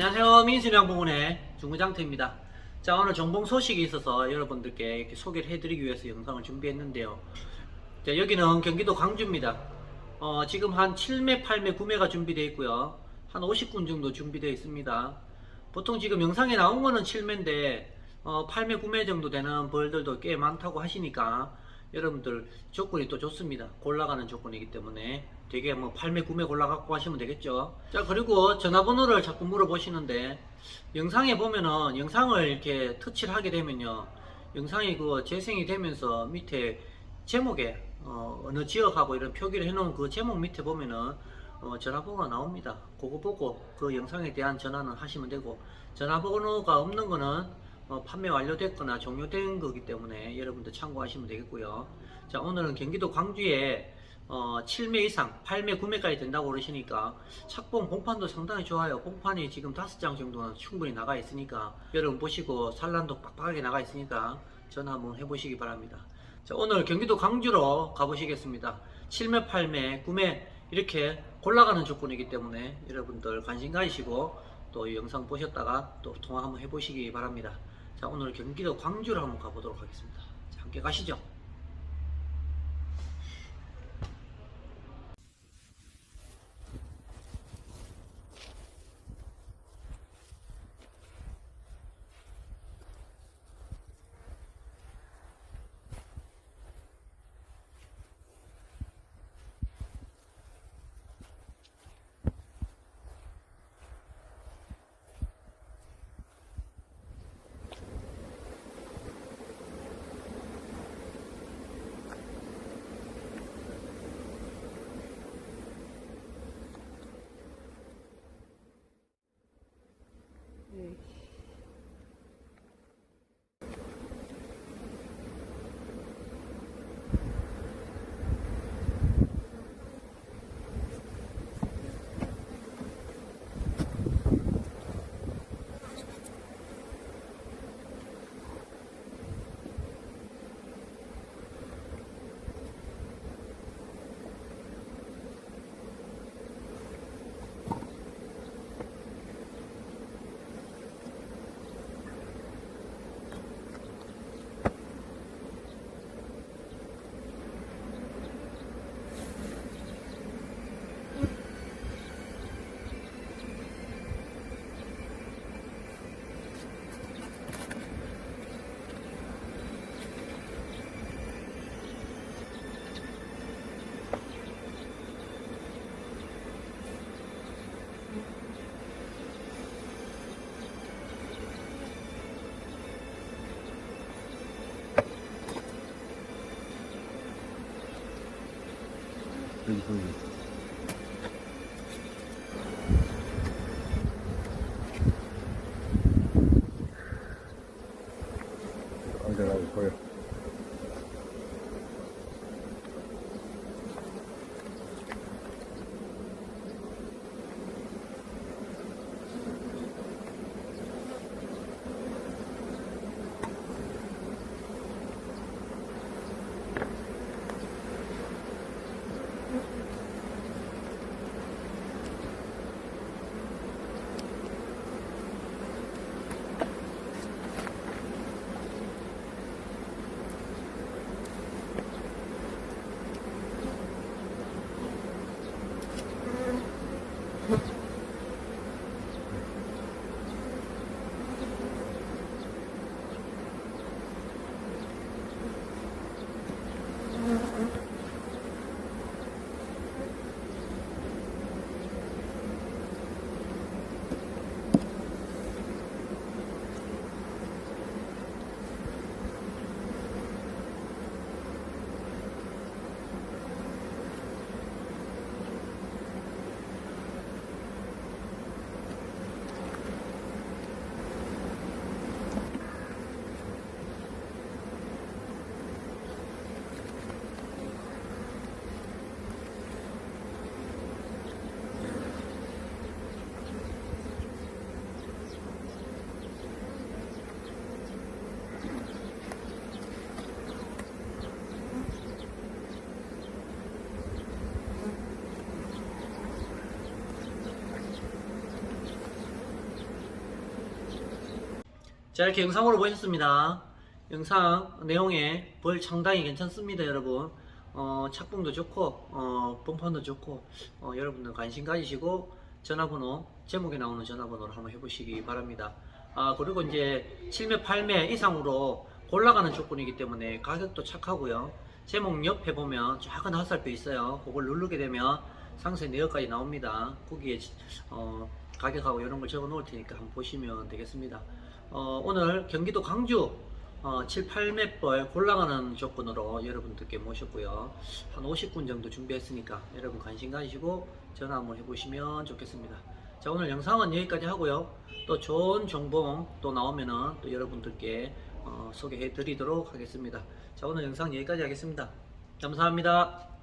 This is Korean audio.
생신양봉원의 중구장터입니다. 자 오늘 정봉 소식이 있어서 여러분들께 이렇게 소개를 해드리기 위해서 영상을 준비했는데요. 자 여기는 경기도 광주입니다. 어, 지금 한 7매, 8매, 9매가 준비되어 있고요. 한 50군 정도 준비되어 있습니다. 보통 지금 영상에 나온 거는 7매인데 어, 8매, 9매 정도 되는 벌들도 꽤 많다고 하시니까 여러분들 조건이 또 좋습니다. 골라가는 조건이기 때문에 되게 뭐 8매, 9매 골라갖고 하시면 되겠죠. 자, 그리고 전화번호를 자꾸 물어보시는데 영상에 보면은 영상을 이렇게 터치를 하게 되면요. 영상이 그 재생이 되면서 밑에 제목에 어, 어느 지역하고 이런 표기를 해놓은 그 제목 밑에 보면은 어, 전화번호가 나옵니다. 그거 보고 그 영상에 대한 전화는 하시면 되고 전화번호가 없는 거는 어, 판매 완료됐거나 종료된 거기 때문에 여러분들 참고하시면 되겠고요. 자 오늘은 경기도 광주에 어, 7매 이상, 8매, 9매까지 된다고 그러시니까 착봉 봉판도 상당히 좋아요. 봉판이 지금 5장 정도는 충분히 나가 있으니까 여러분 보시고 산란도 빡빡하게 나가 있으니까 전화 한번 해보시기 바랍니다. 자 오늘 경기도 광주로 가보시겠습니다. 7매, 8매, 9매 이렇게 골라가는 조건이기 때문에 여러분들 관심 가지시고 또 이 영상 보셨다가 또 통화 한번 해보시기 바랍니다. 자 오늘 경기도 광주로 한번 가보도록 하겠습니다. 자, 함께 가시죠. 여기 여기 안전하 자 이렇게 영상으로 보셨습니다. 영상 내용에 벌 상당히 괜찮습니다, 여러분. 어, 착봉도 좋고 어, 본판도 좋고 어, 여러분들 관심 가지시고 전화번호 제목에 나오는 전화번호로 한번 해보시기 바랍니다. 아 그리고 이제 7매 8매 이상으로 골라가는 조건이기 때문에 가격도 착하고요. 제목 옆에 보면 작은 화살표 있어요. 그걸 누르게 되면 상세 내역까지 나옵니다. 거기에 어, 가격하고 이런 걸 적어 놓을 테니까 한번 보시면 되겠습니다. 어, 오늘 경기도 광주 어, 7, 8맷벌 골라가는 조건으로 여러분들께 모셨고요. 한 50분 정도 준비했으니까 여러분 관심 가지시고 전화 한번 해보시면 좋겠습니다. 자, 오늘 영상은 여기까지 하고요. 또 좋은 정보 또 나오면은 또 여러분들께 어, 소개해 드리도록 하겠습니다. 자, 오늘 영상 여기까지 하겠습니다. 감사합니다.